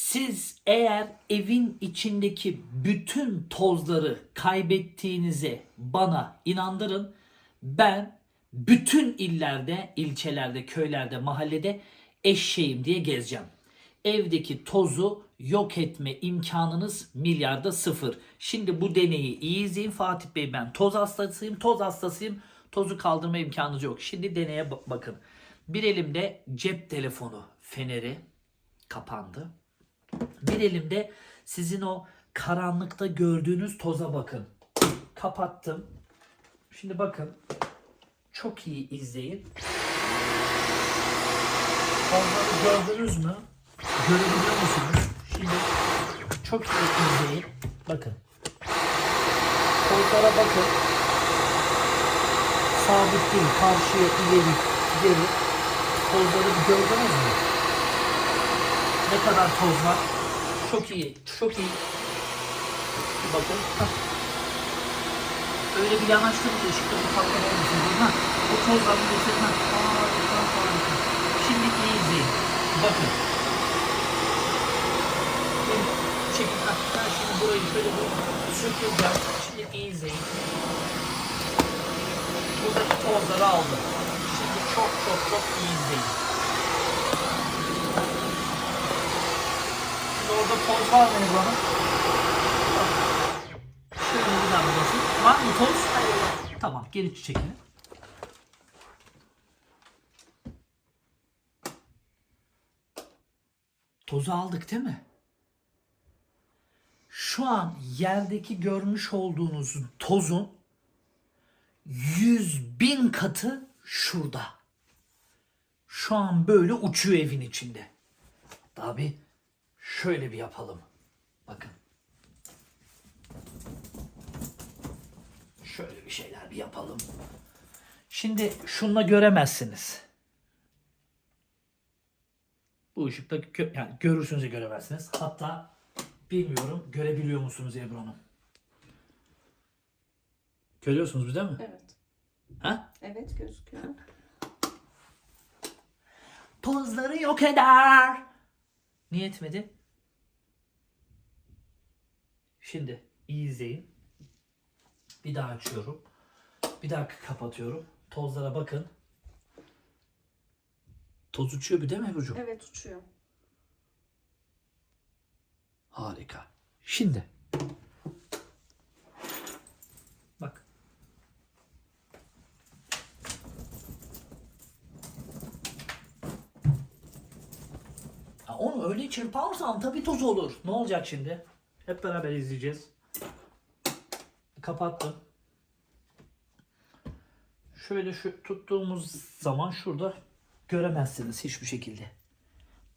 Siz eğer evin içindeki bütün tozları kaybettiğinizi bana inandırın. Ben bütün illerde, ilçelerde, köylerde, mahallede eşeğim diye gezeceğim. Evdeki tozu yok etme imkanınız milyarda sıfır. Şimdi bu deneyi iyi izleyin Fatih Bey ben toz hastasıyım, toz hastasıyım. Tozu kaldırma imkanınız yok. Şimdi deneye ba- bakın. Bir elimde cep telefonu feneri kapandı. Bir elimde sizin o karanlıkta gördüğünüz toza bakın. Kapattım. Şimdi bakın. Çok iyi izleyin. Onları gördünüz mü? Görebiliyor musunuz? Şimdi çok iyi izleyin. Bakın. Tozlara bakın. Sabit değil. Karşıya ileri geri. Tozları gördünüz mü? Ne kadar toz var? Çok iyi. Çok iyi. Bakın. Öyle bir yanaştım ki ışıkta bir patlama olmasın diye. Ha, o tozların getirme. Harika, harika. Şimdi iyi izleyin. Bakın. Çekin. Ha, ben şimdi burayı şöyle bir sökeceğim. Şimdi iyi izleyin. Buradaki tozları aldım. Şimdi çok çok çok iyi izleyin. Şimdi orada toz var mı Ebru'nun? Şöyle bir daha bakayım. Var mı toz? Tamam geri çekelim. Tozu aldık değil mi? Şu an yerdeki görmüş olduğunuz tozun yüz bin katı şurada. Şu an böyle uçuyor evin içinde. Bir şöyle bir yapalım. Bakın. Şöyle bir şeyler bir yapalım. Şimdi şunla göremezsiniz. Bu ışıkta gö- yani görürsünüz de göremezsiniz. Hatta bilmiyorum görebiliyor musunuz Ebru Hanım? Görüyorsunuz değil mi? Evet. Ha? Evet gözüküyor. Tozları yok eder. Niye etmedi? Şimdi iyi izleyin. Bir daha açıyorum. Bir daha kapatıyorum. Tozlara bakın. Toz uçuyor bir değil mi Ebru'cum? Evet uçuyor. Harika. Şimdi. Bak. Ha, onu öyle çırparsan tabii toz olur. Ne olacak şimdi? Hep beraber izleyeceğiz. Kapattım. Şöyle şu tuttuğumuz zaman şurada göremezsiniz hiçbir şekilde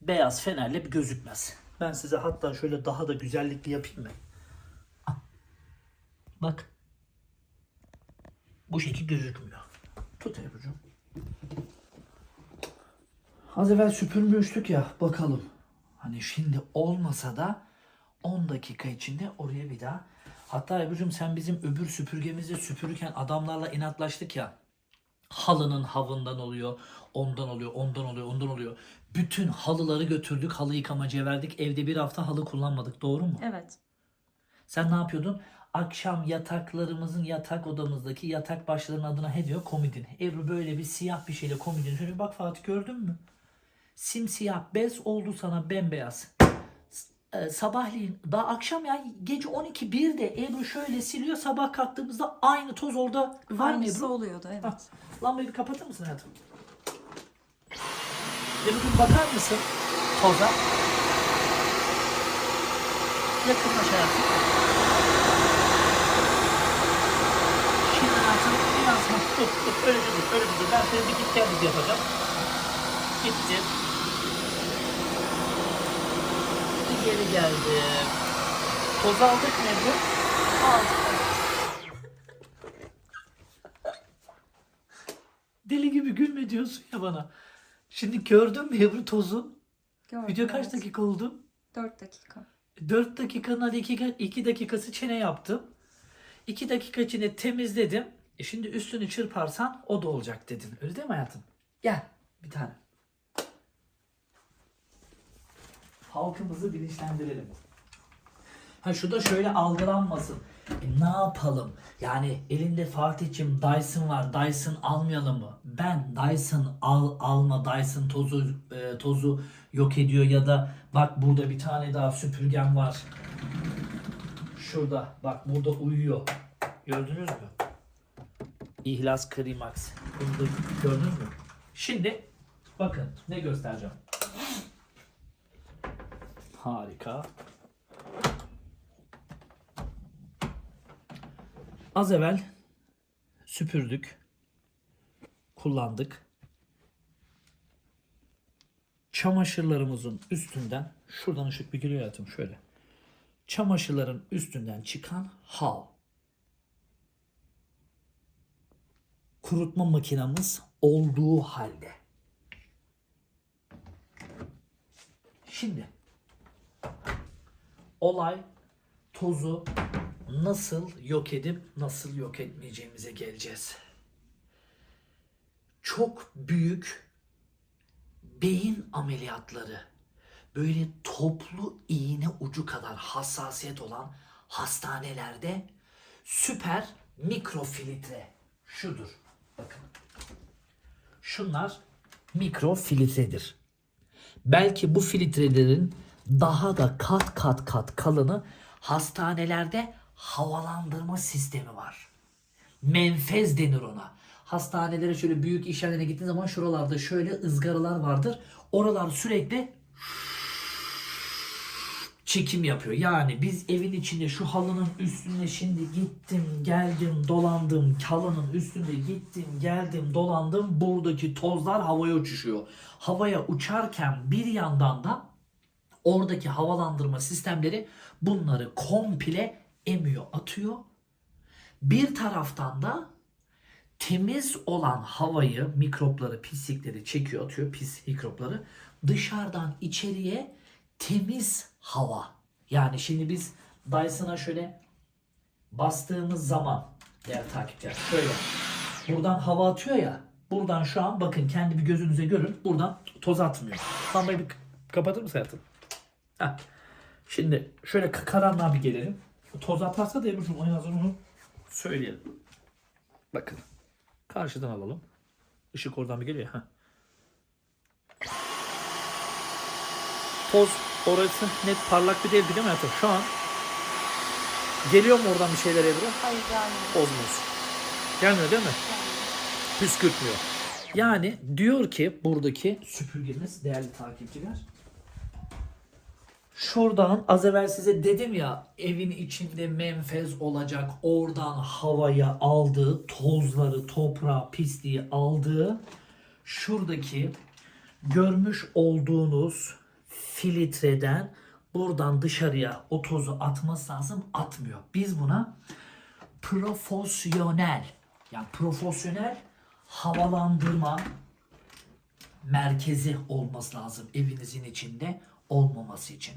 beyaz fenerle bir gözükmez. Ben size hatta şöyle daha da güzellikli yapayım mı? Bak. Bu şekil gözükmüyor. Tut Ebru'cum. Az evvel süpürmüştük ya bakalım. Hani şimdi olmasa da 10 dakika içinde oraya bir daha. Hatta Ebru'cum sen bizim öbür süpürgemizde süpürürken adamlarla inatlaştık ya halının havından oluyor, ondan oluyor, ondan oluyor, ondan oluyor. Bütün halıları götürdük, halı yıkamacıya verdik. Evde bir hafta halı kullanmadık. Doğru mu? Evet. Sen ne yapıyordun? Akşam yataklarımızın yatak odamızdaki yatak başlarının adına he diyor komodin. Ebru böyle bir siyah bir şeyle komodin. Şöyle bak Fatih gördün mü? Simsiyah bez oldu sana bembeyaz. E, sabahleyin daha akşam ya gece 12 1'de Ebru şöyle siliyor. Sabah kalktığımızda aynı toz orada var mı Aynısı Ebru? oluyordu evet. Ha, Lambayı bir kapatır mısın hayatım? Ebru'cum bakar mısın toza? Yakınlaş hayatım. Şimdi hayatım biraz ha, dur dur öyle dur öyle dur. Ben seni bir git gel yapacağım. Gitti. Bir geri geldi. Toz aldık mı? Aldık. Deli gibi gülme diyorsun ya bana. Şimdi gördün mü Ebru tozu? Gördüm, Video kaç evet. dakika oldu? 4 dakika. 4 dakikanın hadi 2, 2 dakikası çene yaptım. 2 dakika içinde temizledim. E şimdi üstünü çırparsan o da olacak dedin. Öyle değil mi hayatım? Gel bir tane. Halkımızı bilinçlendirelim. Ha şu da şöyle algılanmasın. E, ne yapalım? Yani elinde Fatih'cim Dyson var. Dyson almayalım mı? Ben Dyson al alma Dyson tozu e, tozu yok ediyor ya da bak burada bir tane daha süpürgem var. Şurada bak burada uyuyor. Gördünüz mü? İhlas Krimax. Gördünüz mü? Şimdi bakın ne göstereceğim. Harika. Az evvel süpürdük. Kullandık. Çamaşırlarımızın üstünden şuradan ışık bir geliyor hayatım şöyle. Çamaşırların üstünden çıkan hal. Kurutma makinamız olduğu halde. Şimdi olay tozu nasıl yok edip nasıl yok etmeyeceğimize geleceğiz. Çok büyük beyin ameliyatları böyle toplu iğne ucu kadar hassasiyet olan hastanelerde süper mikrofiltre şudur. Bakın. Şunlar mikrofiltredir. Belki bu filtrelerin daha da kat kat kat kalını hastanelerde havalandırma sistemi var. Menfez denir ona. Hastanelere şöyle büyük iş yerlerine gittiğin zaman şuralarda şöyle ızgaralar vardır. Oralar sürekli çekim yapıyor. Yani biz evin içinde şu halının üstüne şimdi gittim, geldim, dolandım. Halının üstünde gittim, geldim, dolandım. Buradaki tozlar havaya uçuşuyor. Havaya uçarken bir yandan da oradaki havalandırma sistemleri bunları komple emiyor, atıyor. Bir taraftan da temiz olan havayı, mikropları, pislikleri çekiyor, atıyor pis mikropları. Dışarıdan içeriye temiz hava. Yani şimdi biz Dyson'a şöyle bastığımız zaman değerli takipçiler şöyle buradan hava atıyor ya buradan şu an bakın kendi bir gözünüze görün buradan toz atmıyor. Lambayı bir kapatır mısın hayatım? Heh. Şimdi şöyle karanlığa bir gelelim. Toz atarsa da Ebru'cum en azından onu söyleyelim. Bakın. Karşıdan alalım. Işık oradan bir geliyor. Heh. Toz orası net parlak bir değil değil mi hayatım? Şu an geliyor mu oradan bir şeyler Ebru? Hayır gelmiyor. Olmaz. Gelmiyor değil mi? Püskürtmüyor. Yani diyor ki buradaki süpürgemiz değerli takipçiler. Şuradan az evvel size dedim ya evin içinde menfez olacak oradan havaya aldığı tozları toprağı pisliği aldığı şuradaki görmüş olduğunuz filtreden buradan dışarıya o tozu atması lazım atmıyor. Biz buna profesyonel yani profesyonel havalandırma merkezi olması lazım evinizin içinde olmaması için.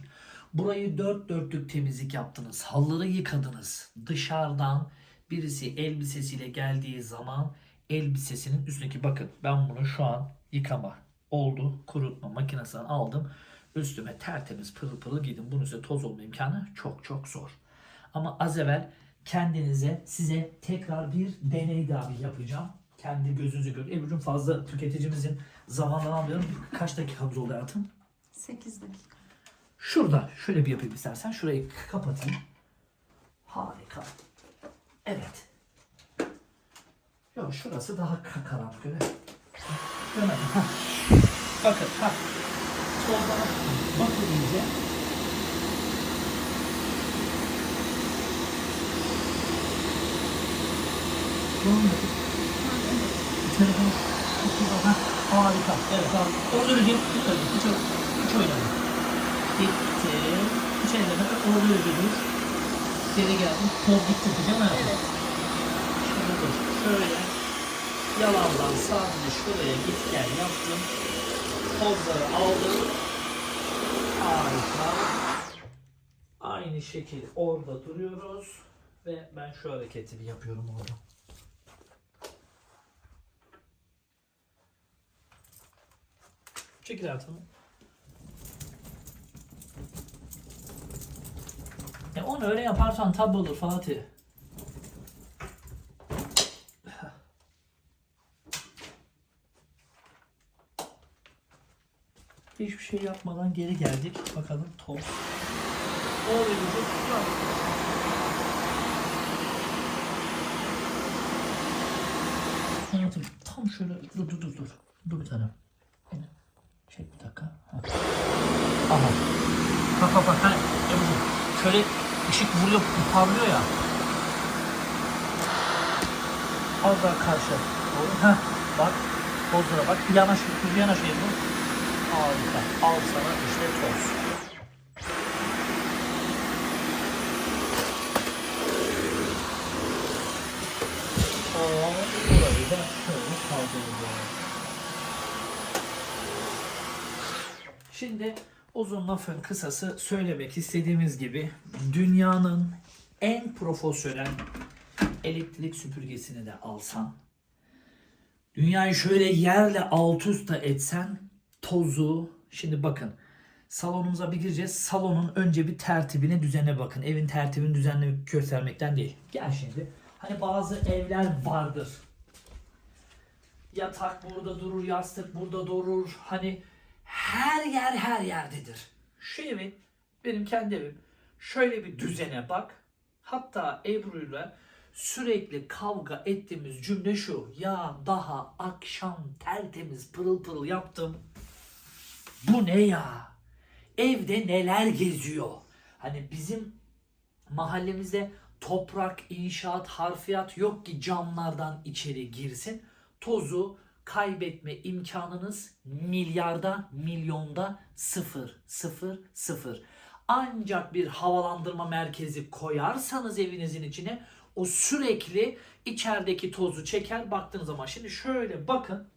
Burayı dört dörtlük temizlik yaptınız. Halıları yıkadınız. Dışarıdan birisi elbisesiyle geldiği zaman elbisesinin üstündeki bakın ben bunu şu an yıkama oldu kurutma makinesinden aldım. Üstüme tertemiz pırıl pırıl giydim. Bunun üstüne toz olma imkanı çok çok zor. Ama az evvel kendinize size tekrar bir deney daha yapacağım. Kendi gözünüzü görün. Ebru'cum fazla tüketicimizin zamanını almayalım. Kaç dakikamız oldu hayatım? 8 dakika. Şurada şöyle bir yapayım istersen. Şurayı kapatayım. Harika. Evet. Yok şurası daha ka- karanlık öyle. Gömelim. Bakın. Ha. Soldan bakın iyice. Harika. Evet abi. Orada öyle değil. Oynama. Gitti. Hiç elleme. Orada öyle dur. Geri geldim. Toz gitti değil mi? Evet. Şimdi dur. Şöyle. Yalandan sadece şuraya git gel yaptım. Tozları aldım. Harika. Aynı şekil orada duruyoruz. Ve ben şu hareketi yapıyorum orada. Çekil hayatım. Onu öyle yaparsan tabi olur Fatih. Hiçbir şey yapmadan geri geldik. Bakalım toz. O verecek. Yok. Hayatım tam şöyle dur dur dur dur. Dur bir tanem. Beni çek bir dakika. Ha. Aha. Bak bak bak. Ebru'cum, şöyle ışık vuruyor, parlıyor ya. Az daha karşı. Doğru. Heh. Bak. Tozlara bak. Yanaş, bir yanaş Ebru. Harika. Al sana işte toz. Aa, burayı da şöyle kaldıracağız. Şimdi uzun lafın kısası söylemek istediğimiz gibi dünyanın en profesyonel elektrik süpürgesini de alsan dünyayı şöyle yerle alt üst etsen tozu şimdi bakın salonumuza bir gireceğiz. Salonun önce bir tertibine düzene bakın. Evin tertibini düzenli göstermekten değil. Gel şimdi. Hani bazı evler vardır. Yatak burada durur, yastık burada durur. Hani her yer her yerdedir. Şu evin, benim kendi evim. Şöyle bir düzene bak. Hatta Ebru'yla sürekli kavga ettiğimiz cümle şu. Ya daha akşam tertemiz pırıl pırıl yaptım. Bu ne ya? Evde neler geziyor? Hani bizim mahallemizde toprak, inşaat, harfiyat yok ki camlardan içeri girsin. Tozu kaybetme imkanınız milyarda, milyonda sıfır, sıfır, sıfır. Ancak bir havalandırma merkezi koyarsanız evinizin içine o sürekli içerideki tozu çeker. Baktığınız zaman şimdi şöyle bakın.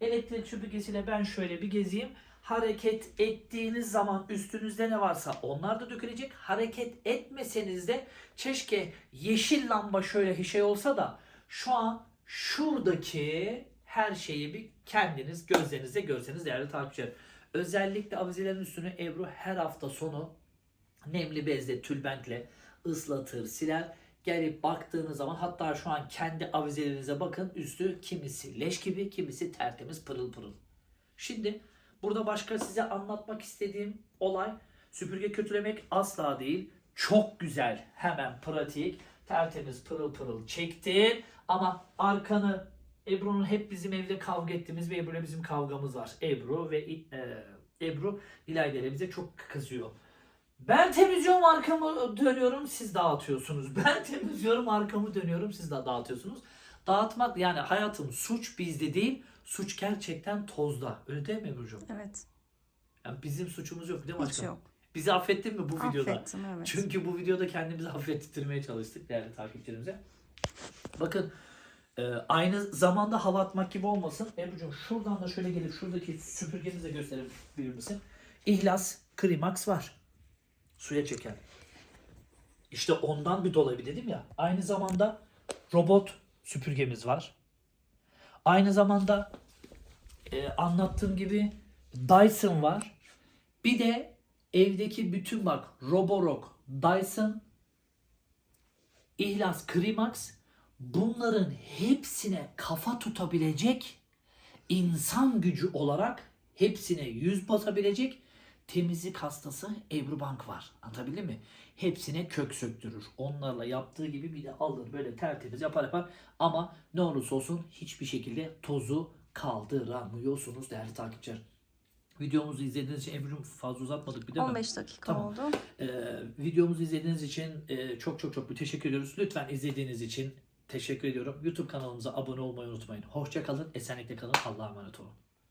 Elektrik süpürgesiyle ben şöyle bir gezeyim. Hareket ettiğiniz zaman üstünüzde ne varsa onlar da dökülecek. Hareket etmeseniz de keşke yeşil lamba şöyle şey olsa da şu an şuradaki her şeyi bir kendiniz gözlerinizle görseniz değerli takipçiler. Özellikle avizelerin üstünü Ebru her hafta sonu nemli bezle, tülbentle ıslatır, siler. Gelip baktığınız zaman hatta şu an kendi avizelerinize bakın üstü kimisi leş gibi kimisi tertemiz pırıl pırıl. Şimdi burada başka size anlatmak istediğim olay süpürge kötülemek asla değil. Çok güzel hemen pratik tertemiz pırıl pırıl çektin ama arkanı Ebru'nun hep bizim evde kavga ettiğimiz ve Ebru'yla bizim kavgamız var. Ebru ve e, Ebru İlayda ile bize çok kızıyor. Ben temizliyorum arkamı dönüyorum siz dağıtıyorsunuz. Ben temizliyorum arkamı dönüyorum siz de dağıtıyorsunuz. Dağıtmak yani hayatım suç bizde değil. Suç gerçekten tozda. Öyle değil mi Ebru'cum? Evet. Yani bizim suçumuz yok değil mi Hiç aşkım? yok. Bizi affettin mi bu videoda? Affettim evet. Çünkü bu videoda kendimizi affettirmeye çalıştık değerli takipçilerimize. Bakın e, aynı zamanda hava atmak gibi olmasın. Ebru'cum şuradan da şöyle gelip şuradaki süpürgemizi de gösterebilir misin? İhlas Krimax var. Suya çeker. İşte ondan bir dolayı dedim ya. Aynı zamanda robot süpürgemiz var. Aynı zamanda e, anlattığım gibi Dyson var. Bir de evdeki bütün bak Roborock, Dyson, İhlas, Krimax bunların hepsine kafa tutabilecek insan gücü olarak hepsine yüz basabilecek temizlik hastası Ebru Bank var. Anlatabildim mi? Hepsine kök söktürür. Onlarla yaptığı gibi bir de alır böyle tertemiz yapar yapar ama ne olursa olsun hiçbir şekilde tozu kaldıramıyorsunuz değerli takipçiler. Videomuzu izlediğiniz için Ebru'cum fazla uzatmadık bir mi? 15 dakika Tamam. oldu. Ee, videomuzu izlediğiniz için e, çok çok çok teşekkür ediyoruz. Lütfen izlediğiniz için teşekkür ediyorum. YouTube kanalımıza abone olmayı unutmayın. Hoşça kalın, esenlikle kalın. Allah'a emanet olun.